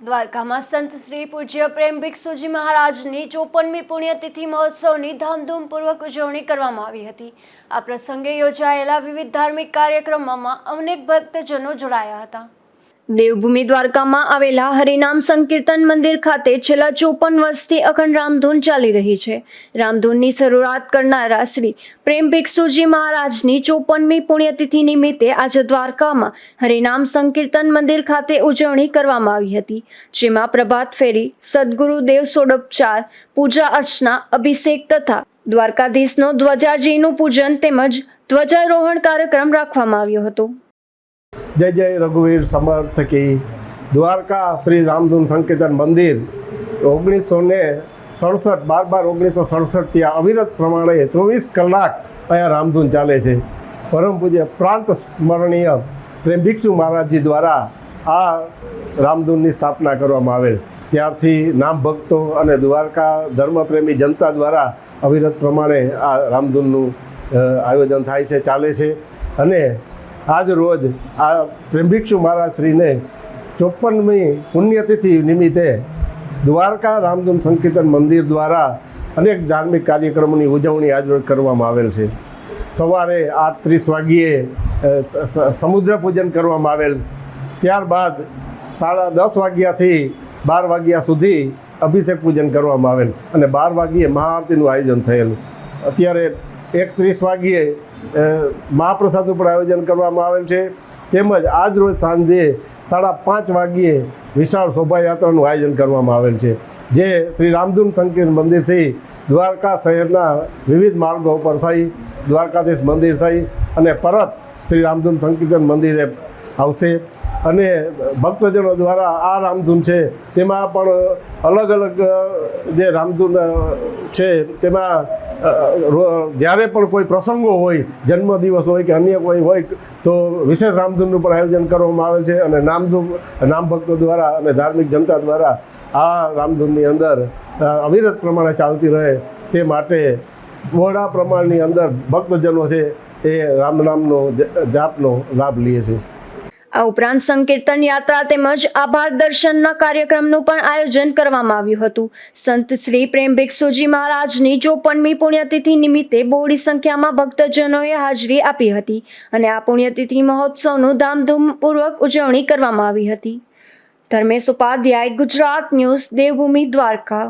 દ્વારકામાં સંત શ્રી પૂજ્ય પ્રેમ ભિક્ષુજી મહારાજની ચોપનમી પુણ્યતિથિ મહોત્સવની ધામધૂમપૂર્વક ઉજવણી કરવામાં આવી હતી. આ પ્રસંગે યોજાયેલા વિવિધ ધાર્મિક કાર્યક્રમોમાં અનેક ભક્તજનો જોડાયા હતા. દેવભૂમિ દ્વારકામાં આવેલા હરિનામ સંકીર્તન મંદિર ખાતે છેલ્લા ચોપન વર્ષથી અખંડ રામધૂન ચાલી રહી છે. રામધૂનની શરૂઆત કરનારા શ્રી પ્રેમ ભિક્ષુજી મહારાજની ચોપનમી પુણ્યતિથિ નિમિત્તે આજે દ્વારકામાં હરિનામ સંકીર્તન મંદિર ખાતે ઉજવણી કરવામાં આવી હતી, જેમાં પ્રભાત ફેરી સદગુરુદેવ સોડોપચાર, પૂજા અર્ચના, અભિષેક તથા દ્વારકાધીશનો ધ્વજાજીનું પૂજન તેમજ ધ્વજારોહણ કાર્યક્રમ રાખવામાં આવ્યો હતો. જય જય રઘુવીર સમર્થ કી દ્વારકા શ્રી રામધૂન સંકેતન મંદિર ઓગણીસો ને સડસઠ, બાર બાર ઓગણીસો સડસઠથી આ અવિરત પ્રમાણે ચોવીસ કલાક અહીંયા રામધૂન ચાલે છે. પરમ પૂજ્ય પ્રાંત સ્મરણીય પ્રેમ ભિક્ષુ મહારાજજી દ્વારા આ રામધૂનની સ્થાપના કરવામાં આવેલ. ત્યારથી નામ ભક્તો અને દ્વારકા ધર્મપ્રેમી જનતા દ્વારા અવિરત પ્રમાણે આ રામધૂનનું આયોજન થાય છે, ચાલે છે. અને આજ રોજ આ પ્રેમભિક્ષુ મહારાજ શ્રીને ચોપનમી પુણ્યતિથિ નિમિત્તે દ્વારકા રામધૂન સંકીર્તન મંદિર દ્વારા અનેક ધાર્મિક કાર્યક્રમોની ઉજવણી આજ કરવામાં આવેલ છે. સવારે આઠ ત્રીસ વાગ્યે સમુદ્ર પૂજન કરવામાં આવેલ. ત્યારબાદ સાડા દસ વાગ્યાથી બાર વાગ્યા સુધી અભિષેક પૂજન કરવામાં આવેલ અને બાર વાગ્યે મહાઆરતીનું આયોજન થયેલ. અત્યારે એક ત્રીસ વાગ્યે મહાપ્રસાદનું પણ આયોજન કરવામાં આવેલ છે. તેમજ આજ રોજ સાંજે સાડા પાંચ વાગ્યે વિશાળ શોભાયાત્રાનું આયોજન કરવામાં આવેલ છે. જે શ્રી રામધૂન સંકીર્તન મંદિરથી દ્વારકા શહેરના વિવિધ માર્ગો પર થઈ, દ્વારકાધીશ મંદિર થઈ અને પરત શ્રી રામધૂન સંકીર્તન મંદિરે આવશે. અને ભક્તજનો દ્વારા આ રામધૂન છે, તેમાં પણ અલગ અલગ જે રામધૂન છે, તેમાં જ્યારે પણ કોઈ પ્રસંગો હોય, જન્મદિવસ હોય કે અન્ય કોઈ હોય, તો વિશેષ રામધૂનનું પણ આયોજન કરવામાં આવે છે. અને નામધૂન, નામ ભક્તો દ્વારા અને ધાર્મિક જનતા દ્વારા આ રામધૂનની અંદર અવિરત પ્રમાણે ચાલતી રહે તે માટે બહોળા પ્રમાણની અંદર ભક્તજનો છે, એ રામ નામનો જાપનો લાભ લે છે. આ ઉપરાંત સંકીર્તન યાત્રા તેમજ આભાર દર્શનના કાર્યક્રમનું પણ આયોજન કરવામાં આવ્યું હતું. સંત શ્રી પ્રેમ ભિક્ષુજી મહારાજની ચોપનમી પુણ્યતિથિ નિમિત્તે બહોળી સંખ્યામાં ભક્તજનોએ હાજરી આપી હતી અને આ પુણ્યતિથિ મહોત્સવનું ધામધૂમપૂર્વક ઉજવણી કરવામાં આવી હતી. ધર્મેશ ઉપાધ્યાય, ગુજરાત ન્યૂઝ, દેવભૂમિ દ્વારકા.